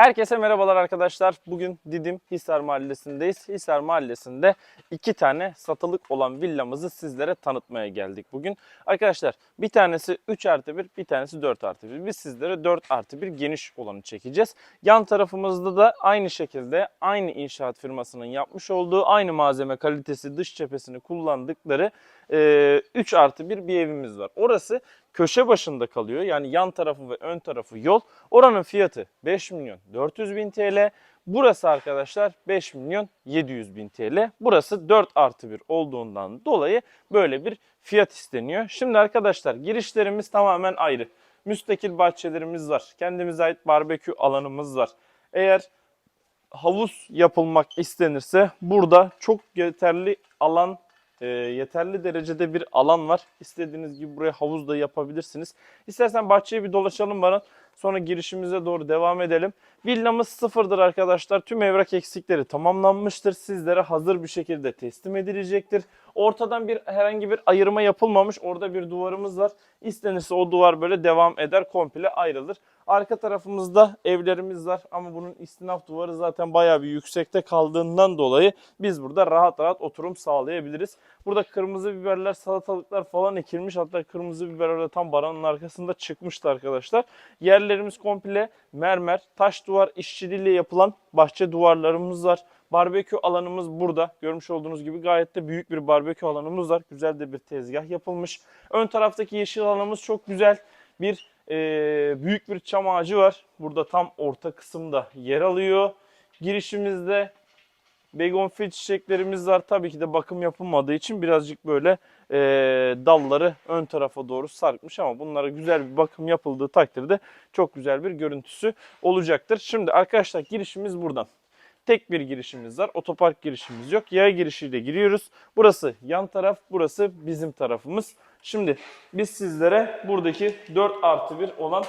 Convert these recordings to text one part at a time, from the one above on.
Herkese merhabalar arkadaşlar. Bugün Didim Hisar Mahallesi'ndeyiz. Hisar Mahallesi'nde iki tane satılık olan villamızı sizlere tanıtmaya geldik bugün. Arkadaşlar bir tanesi 3 artı 1, bir tanesi 4 artı 1. Biz sizlere 4 artı 1 geniş olanı çekeceğiz. Yan tarafımızda da aynı şekilde aynı inşaat firmasının yapmış olduğu aynı malzeme kalitesi dış cephesini kullandıkları 3 artı 1 bir evimiz var. Orası köşe başında kalıyor. Yani yan tarafı ve ön tarafı yol. Oranın fiyatı 5 milyon 400 bin TL. Burası arkadaşlar 5 milyon 700 bin TL. Burası 4 artı 1 olduğundan dolayı böyle bir fiyat isteniyor. Şimdi arkadaşlar girişlerimiz tamamen ayrı. Müstakil bahçelerimiz var. Kendimize ait barbekü alanımız var. Eğer havuz yapılmak istenirse burada çok yeterli alan e, yeterli derecede bir alan var. İstediğiniz gibi buraya havuz da yapabilirsiniz. İstersen bahçeyi bir dolaşalım bana. Sonra girişimize doğru devam edelim. Villamız sıfırdır arkadaşlar. Tüm evrak eksikleri tamamlanmıştır. Sizlere hazır bir şekilde teslim edilecektir. Ortadan bir herhangi bir ayırma yapılmamış. Orada bir duvarımız var. İstenirse o duvar böyle devam eder. Komple ayrılır. Arka tarafımızda evlerimiz var ama bunun istinaf duvarı zaten bayağı bir yüksekte kaldığından dolayı biz burada rahat rahat oturum sağlayabiliriz. Burada kırmızı biberler, salatalıklar falan ekilmiş. Hatta kırmızı biber orada tam baranın arkasında çıkmıştı arkadaşlar. Yerlerimiz komple mermer, taş duvar işçiliğiyle yapılan bahçe duvarlarımız var. Barbekü alanımız burada. Görmüş olduğunuz gibi gayet de büyük bir barbekü alanımız var. Güzel de bir tezgah yapılmış. Ön taraftaki yeşil alanımız çok güzel. Bir e, büyük bir çam ağacı var. Burada tam orta kısımda yer alıyor. Girişimizde begonfil çiçeklerimiz var. Tabii ki de bakım yapılmadığı için birazcık böyle e, dalları ön tarafa doğru sarkmış ama bunlara güzel bir bakım yapıldığı takdirde çok güzel bir görüntüsü olacaktır. Şimdi arkadaşlar girişimiz buradan. Tek bir girişimiz var. Otopark girişimiz yok. Yaya girişiyle giriyoruz. Burası yan taraf, burası bizim tarafımız. Şimdi biz sizlere buradaki 4 artı 1 olan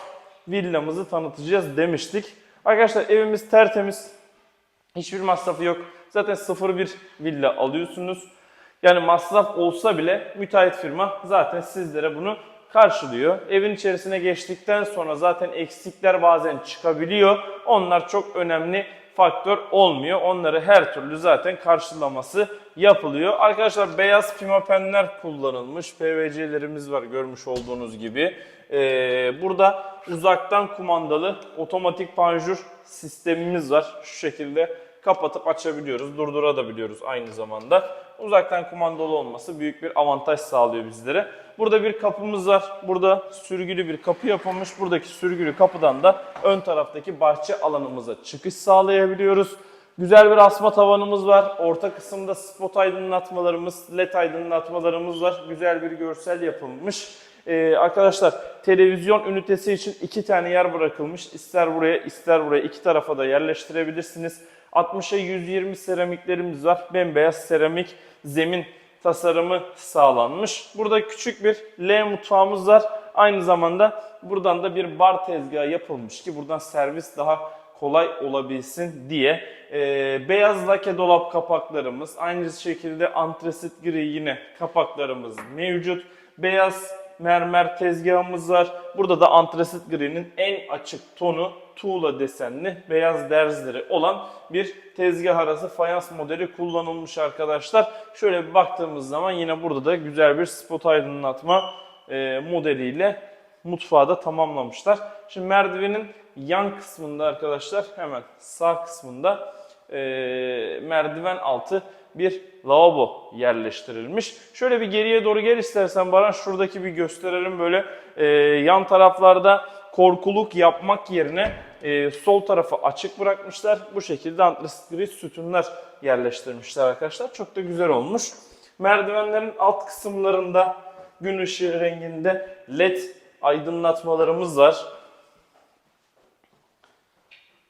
villamızı tanıtacağız demiştik. Arkadaşlar evimiz tertemiz. Hiçbir masrafı yok. Zaten 0-1 villa alıyorsunuz. Yani masraf olsa bile müteahhit firma zaten sizlere bunu karşılıyor. Evin içerisine geçtikten sonra zaten eksikler bazen çıkabiliyor. Onlar çok önemli faktör olmuyor. Onları her türlü zaten karşılaması yapılıyor. Arkadaşlar beyaz pimapenler kullanılmış. PVC'lerimiz var görmüş olduğunuz gibi. Ee, burada uzaktan kumandalı otomatik panjur sistemimiz var. Şu şekilde kapatıp açabiliyoruz, durdurabiliyoruz aynı zamanda. Uzaktan kumandalı olması büyük bir avantaj sağlıyor bizlere. Burada bir kapımız var. Burada sürgülü bir kapı yapılmış. Buradaki sürgülü kapıdan da ön taraftaki bahçe alanımıza çıkış sağlayabiliyoruz. Güzel bir asma tavanımız var. Orta kısımda spot aydınlatmalarımız, led aydınlatmalarımız var. Güzel bir görsel yapılmış. Ee, arkadaşlar televizyon ünitesi için iki tane yer bırakılmış. İster buraya ister buraya iki tarafa da yerleştirebilirsiniz. 60'a 120 seramiklerimiz var. Bembeyaz seramik zemin tasarımı sağlanmış. Burada küçük bir L mutfağımız var. Aynı zamanda buradan da bir bar tezgahı yapılmış ki buradan servis daha kolay olabilsin diye. Ee, beyaz lake dolap kapaklarımız, aynı şekilde antresit gri yine kapaklarımız mevcut. Beyaz mermer tezgahımız var. Burada da antresit gri'nin en açık tonu tuğla desenli beyaz derzleri olan bir tezgah arası fayans modeli kullanılmış arkadaşlar. Şöyle bir baktığımız zaman yine burada da güzel bir spot aydınlatma e, modeliyle mutfağı da tamamlamışlar. Şimdi merdivenin yan kısmında arkadaşlar hemen sağ kısmında e, merdiven altı bir lavabo yerleştirilmiş. Şöyle bir geriye doğru gel istersen Baran şuradaki bir gösterelim böyle e, yan taraflarda korkuluk yapmak yerine e, sol tarafı açık bırakmışlar. Bu şekilde antresit gri sütunlar yerleştirmişler arkadaşlar. Çok da güzel olmuş. Merdivenlerin alt kısımlarında gün ışığı renginde led aydınlatmalarımız var.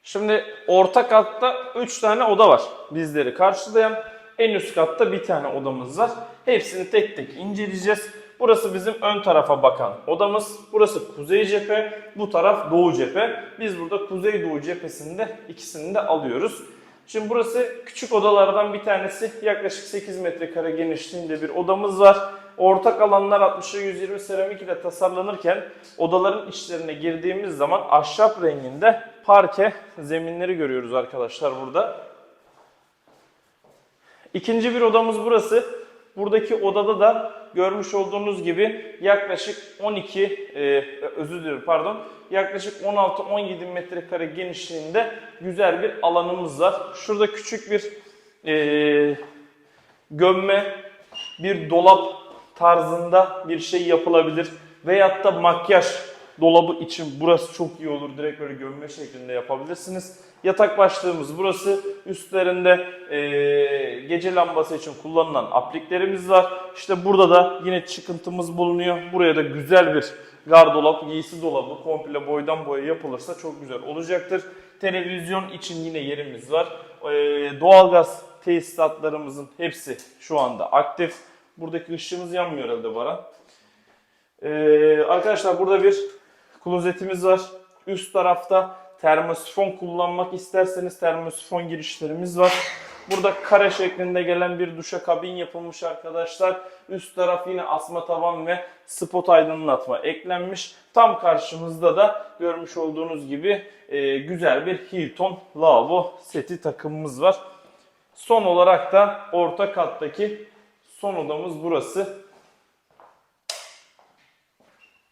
Şimdi orta katta 3 tane oda var bizleri karşılayan. En üst katta bir tane odamız var. Hepsini tek tek inceleyeceğiz. Burası bizim ön tarafa bakan odamız. Burası kuzey cephe, bu taraf doğu cephe. Biz burada kuzey doğu cephesinde ikisini de alıyoruz. Şimdi burası küçük odalardan bir tanesi. Yaklaşık 8 metrekare genişliğinde bir odamız var. Ortak alanlar 60'a 120 seramik ile tasarlanırken odaların içlerine girdiğimiz zaman ahşap renginde parke zeminleri görüyoruz arkadaşlar burada. İkinci bir odamız burası. Buradaki odada da görmüş olduğunuz gibi yaklaşık 12 e, özür dilerim pardon yaklaşık 16-17 metrekare genişliğinde güzel bir alanımız var. Şurada küçük bir e, gömme bir dolap tarzında bir şey yapılabilir. Veyahut da makyaj dolabı için burası çok iyi olur. Direkt böyle gömme şeklinde yapabilirsiniz. Yatak başlığımız burası. Üstlerinde eee, gece lambası için kullanılan apliklerimiz var. İşte burada da yine çıkıntımız bulunuyor. Buraya da güzel bir gardolap, giysi dolabı komple boydan boya yapılırsa çok güzel olacaktır. Televizyon için yine yerimiz var. Eee, doğalgaz tesisatlarımızın hepsi şu anda aktif. Buradaki ışığımız yanmıyor herhalde Baran. Ee, arkadaşlar burada bir klozetimiz var. Üst tarafta termosifon kullanmak isterseniz termosifon girişlerimiz var. Burada kare şeklinde gelen bir duşa kabin yapılmış arkadaşlar. Üst taraf yine asma tavan ve spot aydınlatma eklenmiş. Tam karşımızda da görmüş olduğunuz gibi e, güzel bir Hilton lavabo seti takımımız var. Son olarak da orta kattaki son odamız burası.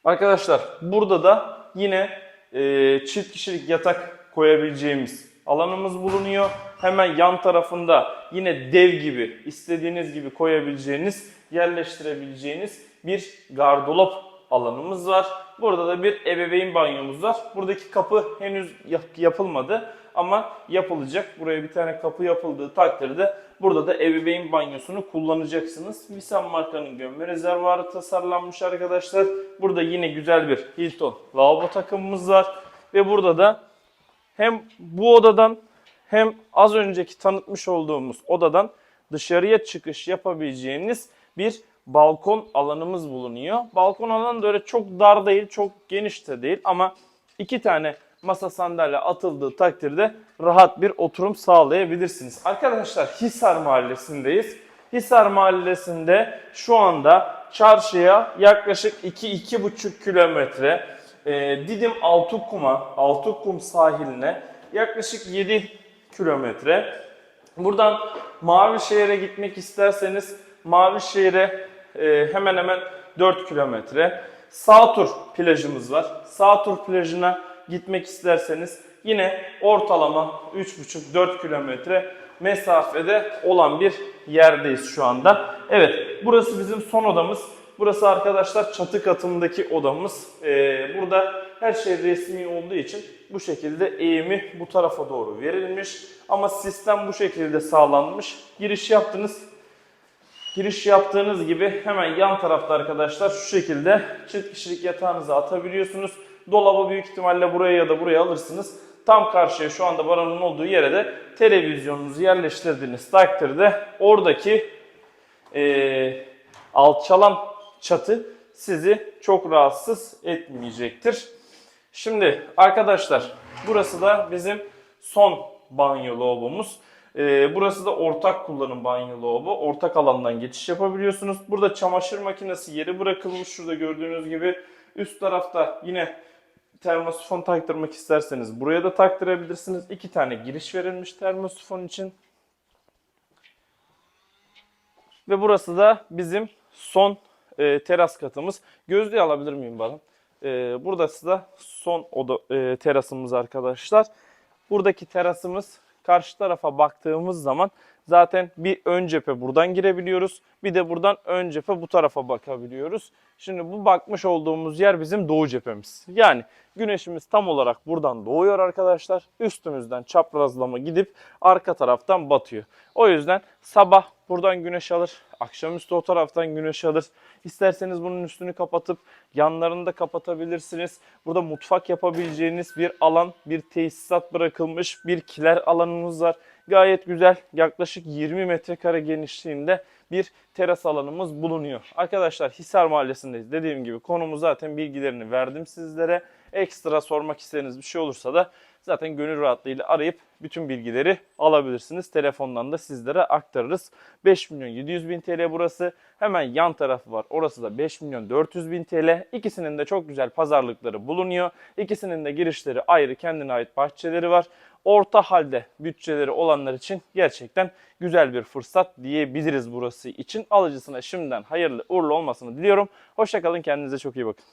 Arkadaşlar burada da yine e, çift kişilik yatak koyabileceğimiz alanımız bulunuyor. Hemen yan tarafında yine dev gibi istediğiniz gibi koyabileceğiniz, yerleştirebileceğiniz bir gardırop alanımız var. Burada da bir ebeveyn banyomuz var. Buradaki kapı henüz yap- yapılmadı ama yapılacak. Buraya bir tane kapı yapıldığı takdirde burada da ebeveyn banyosunu kullanacaksınız. Visan markanın gömme rezervuarı tasarlanmış arkadaşlar. Burada yine güzel bir Hilton lavabo takımımız var. Ve burada da hem bu odadan hem az önceki tanıtmış olduğumuz odadan dışarıya çıkış yapabileceğiniz bir balkon alanımız bulunuyor. Balkon alanı da öyle çok dar değil, çok geniş de değil ama iki tane masa sandalye atıldığı takdirde rahat bir oturum sağlayabilirsiniz. Arkadaşlar Hisar Mahallesi'ndeyiz. Hisar Mahallesi'nde şu anda çarşıya yaklaşık 2-2,5 kilometre e, Didim Altıkum'a, Altıkum sahiline yaklaşık 7 kilometre. Buradan Mavişehir'e gitmek isterseniz Mavişehir'e hemen hemen 4 kilometre. Sağtur plajımız var. Sağtur plajına gitmek isterseniz yine ortalama 3,5-4 kilometre mesafede olan bir yerdeyiz şu anda. Evet burası bizim son odamız. Burası arkadaşlar çatı katındaki odamız. Ee, burada her şey resmi olduğu için bu şekilde eğimi bu tarafa doğru verilmiş. Ama sistem bu şekilde sağlanmış. Giriş yaptınız. Giriş yaptığınız gibi hemen yan tarafta arkadaşlar şu şekilde çift kişilik yatağınızı atabiliyorsunuz. Dolabı büyük ihtimalle buraya ya da buraya alırsınız. Tam karşıya şu anda baranın olduğu yere de televizyonunuzu yerleştirdiğiniz takdirde oradaki eee alçalan çatı sizi çok rahatsız etmeyecektir. Şimdi arkadaşlar burası da bizim son banyo lavabomuz. Ee, burası da ortak kullanım banyo lavabo. Ortak alandan geçiş yapabiliyorsunuz. Burada çamaşır makinesi yeri bırakılmış. Şurada gördüğünüz gibi üst tarafta yine termosifon taktırmak isterseniz buraya da taktırabilirsiniz. İki tane giriş verilmiş termosifon için. Ve burası da bizim son e, teras katımız. Gözlüğü alabilir miyim bana? E, burası da son oda, e, terasımız arkadaşlar. Buradaki terasımız karşı tarafa baktığımız zaman zaten bir ön cephe buradan girebiliyoruz. Bir de buradan ön cephe bu tarafa bakabiliyoruz. Şimdi bu bakmış olduğumuz yer bizim doğu cephemiz. Yani güneşimiz tam olarak buradan doğuyor arkadaşlar. Üstümüzden çaprazlama gidip arka taraftan batıyor. O yüzden sabah buradan güneş alır. Akşamüstü o taraftan güneş alır. İsterseniz bunun üstünü kapatıp yanlarını da kapatabilirsiniz. Burada mutfak yapabileceğiniz bir alan, bir tesisat bırakılmış, bir kiler alanımız var. Gayet güzel, yaklaşık 20 metrekare genişliğinde bir teras alanımız bulunuyor. Arkadaşlar Hisar Mahallesi'ndeyiz. Dediğim gibi konumu zaten bilgilerini verdim sizlere. Ekstra sormak istediğiniz bir şey olursa da zaten gönül rahatlığıyla arayıp bütün bilgileri alabilirsiniz. Telefondan da sizlere aktarırız. 5 milyon 700 bin TL burası. Hemen yan tarafı var. Orası da 5 milyon 400 bin TL. İkisinin de çok güzel pazarlıkları bulunuyor. İkisinin de girişleri ayrı kendine ait bahçeleri var. Orta halde bütçeleri olanlar için gerçekten güzel bir fırsat diyebiliriz burası için. Alıcısına şimdiden hayırlı uğurlu olmasını diliyorum. Hoşçakalın kendinize çok iyi bakın.